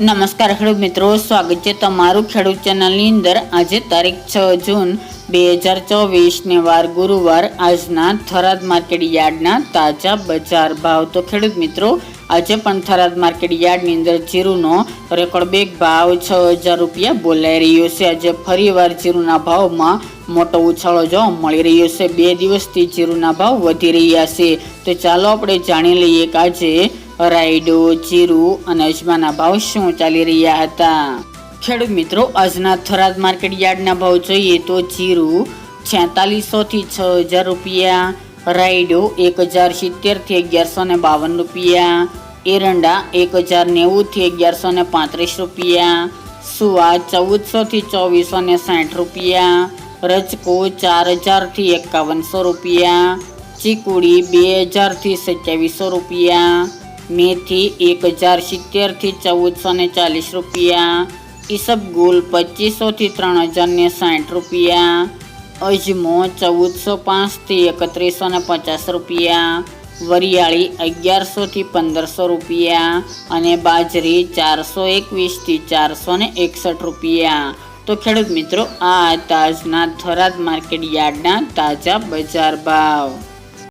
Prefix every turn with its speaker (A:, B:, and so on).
A: નમસ્કાર, ખેડૂત મિત્રો. સ્વાગત છે તમારું ખેડૂત ચેનલની અંદર. આજે તારીખ છ જૂન બે હજાર ચોવીસને વાર ગુરુવાર. આજના થરાદ માર્કેટ યાર્ડના તાજા બજાર ભાવ. તો ખેડૂત મિત્રો, આજે પણ થરાદ માર્કેટ યાર્ડની અંદર જીરુનો રેકોર્ડ બેગ ભાવ છ હજાર રૂપિયા બોલાઈ રહ્યો છે. આજે ફરીવાર જીરુના ભાવમાં મોટો ઉછાળો જોવા મળી રહ્યો છે. બે દિવસથી જીરુના ભાવ વધી રહ્યા છે. તો ચાલો આપણે જાણી લઈએ કે આજે રાયડો, જીરું અને અજમાના ભાવ શું ચાલી રહ્યા હતા? ખેડૂત મિત્રો, આજના થરાદ માર્કેટ યાર્ડના ભાવ જોઈએ તો જીરું છેતાલીસો થી છ હજાર રૂપિયા, રાયડો એક હજાર સિત્તેરથી અગિયારસો ને બાવન રૂપિયા, એરંડા એક હજાર નેવું થી અગિયારસો ને પાંત્રીસ રૂપિયા, સુવા ચૌદસો થી ચોવીસો ને સાઠ રૂપિયા, રજકો ચાર હજારથી એકાવનસો રૂપિયા, ચીકુડી બે હજારથી સત્યાવીસો રૂપિયા મેથી એક હજાર સિત્તેરથી ચૌદસો ને ચાલીસ રૂપિયા. ઈસબગુલ પચીસોથી ત્રણ હજાર ને સાઠ રૂપિયા. અજમો ચૌદસો પાંચથી એકત્રીસો ને પચાસ રૂપિયા. વરિયાળી અગિયારસોથી પંદરસો રૂપિયા. અને બાજરી ચારસો એકવીસથી ચારસો ને એકસઠ રૂપિયા. તો ખેડૂત મિત્રો, આ તાજના થરાદ માર્કેટ યાર્ડના તાજા બજાર ભાવ.